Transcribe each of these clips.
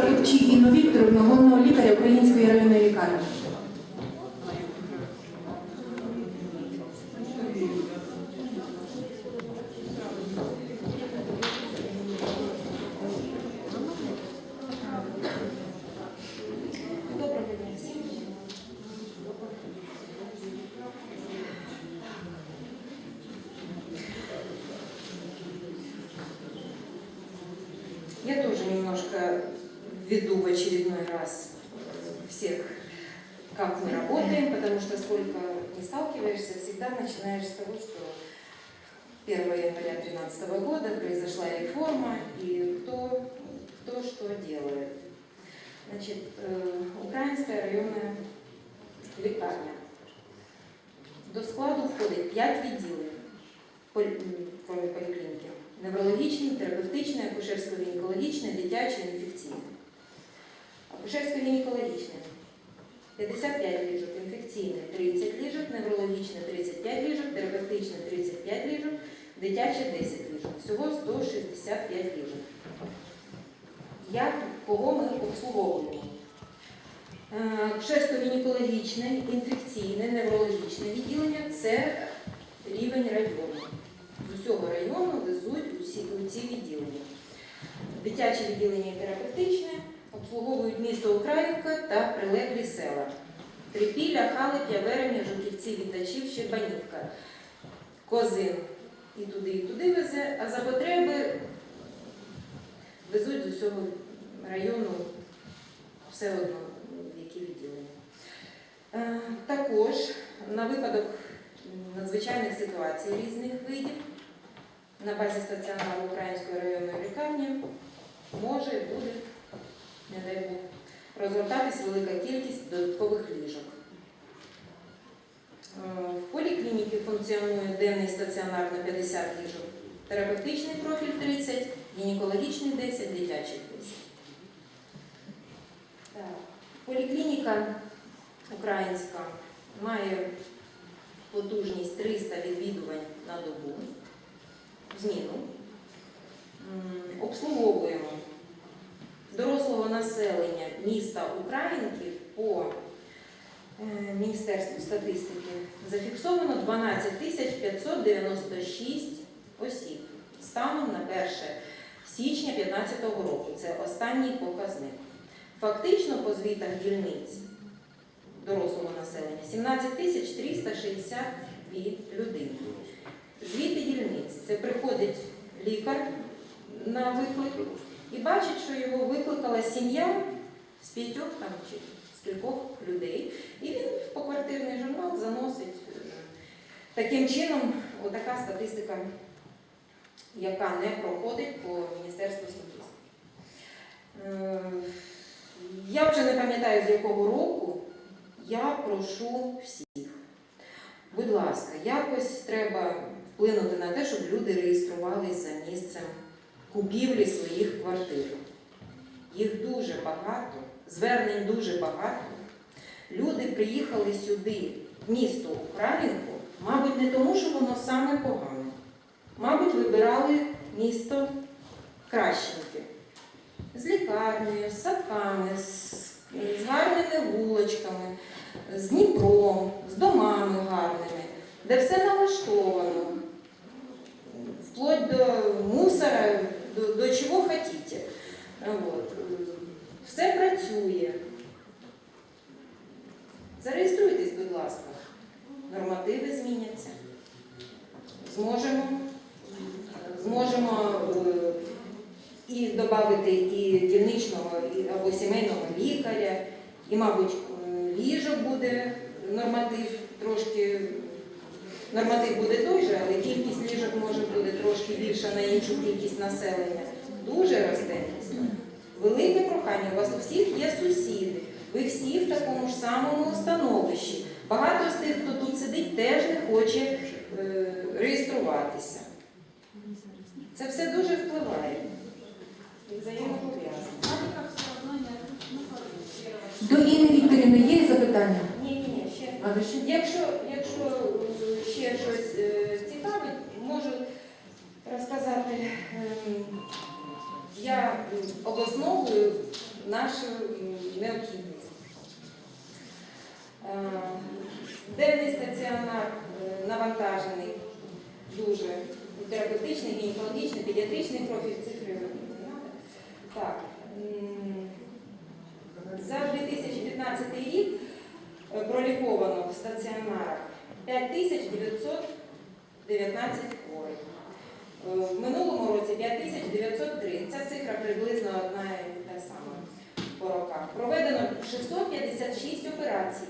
Топчі Інну Вікторівну, головного лікаря Української районної лікарні. введу в очередной раз всех, как мы работаем, потому что сколько не сталкиваешься, всегда начинаешь с того, что 1 января 2013 года произошла реформа, и кто, кто что делает. Значить, е, Українська районна лікарня. До складу входить 5 відділень полі- м, полі- поліклініки. Неврологічне, терапевтичне, акушерсько-гінекологічне, дитяче, інфекційне. Акушерсько-гінекологічне 55 ліжок, інфекційне 30 ліжок, неврологічне 35 ліжок, терапевтичне 35 ліжок, дитяче 10 ліжок. Всього 165 ліжок. Як кого ми обслуговуємо? Акушерсько-гінекологічне, інфекційне, неврологічне відділення це рівень району. З усього району везуть у ці відділення. Дитяче відділення і терапевтичне та прилеглі села. Трипілля, Халип'я, Верем'я, Жуківці, Вітачів, Щербанівка, Козин і туди, і туди везе, а за потреби везуть з усього району все одно, в які відділення. Е, Також на випадок надзвичайних ситуацій різних видів на базі стаціонару Української районної лікарні може Бог, розгортатись велика кількість додаткових ліжок. Е, В поліклініці функціонує денний стаціонар на 50 ліжок, терапевтичний профіль 30, гінекологічний 10, дитячий 10. Так. Поліклініка українська має потужність 300 відвідувань на добу зміну. Обслуговуємо населення міста Українки по е, Міністерству статистики зафіксовано 12 596 осіб станом на 1 січня 2015 року. Це останній показник. Фактично по звітах дільниць дорослого населення 17 тисяч 362 людини. Звіти дільниць це приходить лікар на виклик і бачить, що його викликала сім'я з п'ятьох там чи з кількох людей. І він в поквартирний журнал заносить. е, Таким чином, отака статистика, яка не проходить по Міністерству статистики. Е, Я вже не пам'ятаю, з якого року я прошу всіх. Будь ласка, якось треба вплинути на те, щоб люди реєструвалися за місцем купівлі своїх квартир. Дуже багато, звернень дуже багато. Люди приїхали сюди, в місто Українку, мабуть, не тому, що воно саме погане. Мабуть, вибирали місто Кращенки з лікарнею, з садками, з, з гарними вулочками, з Дніпром, з домами гарними, де все налаштовано, вплоть до мусора, до, до чого хотіте. Працює. Зареєструйтесь, будь ласка. Нормативи зміняться. Зможемо, зможемо е, і додати і дільничного або сімейного лікаря, і, мабуть, е, ліжок буде норматив трошки. Норматив буде той же, але кількість ліжок може бути трошки більша на іншу кількість населення. Дуже росте прохання, у вас у всіх є сусіди, ви всі в такому ж самому становищі. Багато з тих, хто тут сидить, теж не хоче е, реєструватися. Це все дуже впливає. До Інни Вікторівни є запитання? Ні, ні, ні, ще. А ще? Якщо, якщо е, ще щось е, цікавить, можу розказати. Ем, Я обласновую нашу необхідність. Е, Денний стаціонар е, навантажений дуже терапевтичний, гінекологічний, педіатричний профіль цифри. Так. За 2015 рік е, проліковано в стаціонарах 5919 хворих. В минулому році 5903. Ця цифра приблизно одна і та сама по роках. Проведено 656 операцій.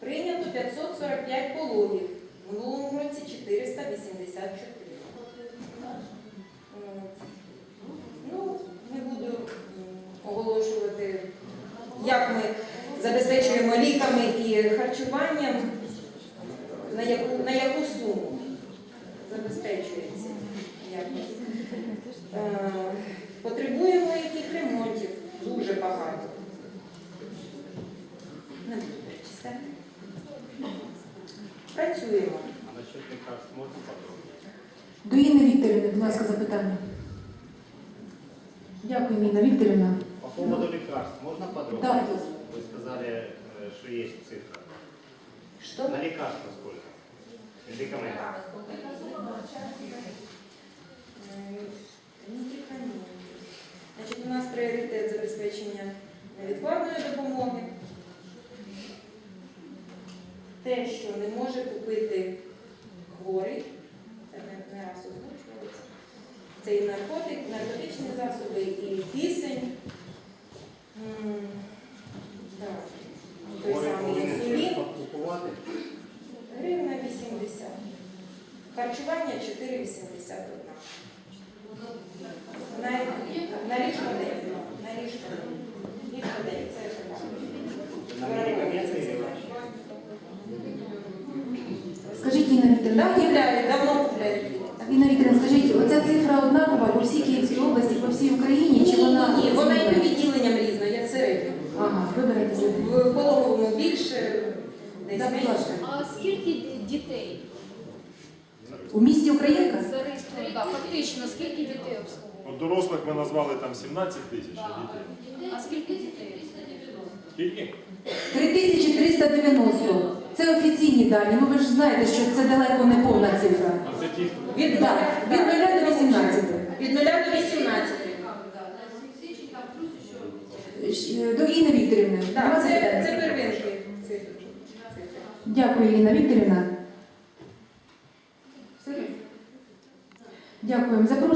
Прийнято 545 пологів. В минулому році 484. Ну, не буду оголошувати, як ми забезпечуємо ліками і харчуванням, на яку, на яку суму забезпечується. якось. Е, Потребуємо яких ремонтів дуже багато. Не буду перечисляти. Працюємо. А насчет лекарств можно подробнее? До Інни Вікторівни, будь ласка, запитання. Дякую, Інна Вікторівна. По поводу лекарств можно подробнее? Так. Вы сказали, э, что есть цифра. Що? На лекарства сколько? Медикаментов. Значить, у нас пріоритет забезпечення невідкладної допомоги. Те, що не може купити хворий, це не, не раз озвучувалося. Це і наркотик, наркотичні засоби, і кисень. Той самий інсулін. Гривна 80. Харчування 4,81. На, на ліжко день. На ліжко день. День, це так. На медикаменты Скажіть, Інна Вікторівна, Да, купляють, давно купляють. Інна Вікторівна, скажіть, оця цифра однакова по всій Київській області, по всій Україні, чи вона? Ні, вона і по відділенням різна, я середньо. Ага, вибирайте собі. В пологовому більше, десь Так, будь менше. ласка. А скільки ді- дітей У місті Українка? зареєстровано? Да, фактично, скільки дітей обслуговують? От дорослих ми назвали там 17 тисяч а дітей. А скільки дітей? Скільки? 3390. Це офіційні дані. Ну ви ж знаєте, що це далеко не повна цифра. А це ті, Від Так, від нуля до 18. Від 0 до 18. Щ- До Інни Вікторівни. Так, це, це первинки. цифри. Дякую, Інна Вікторівна. Дякуємо. Запрошую.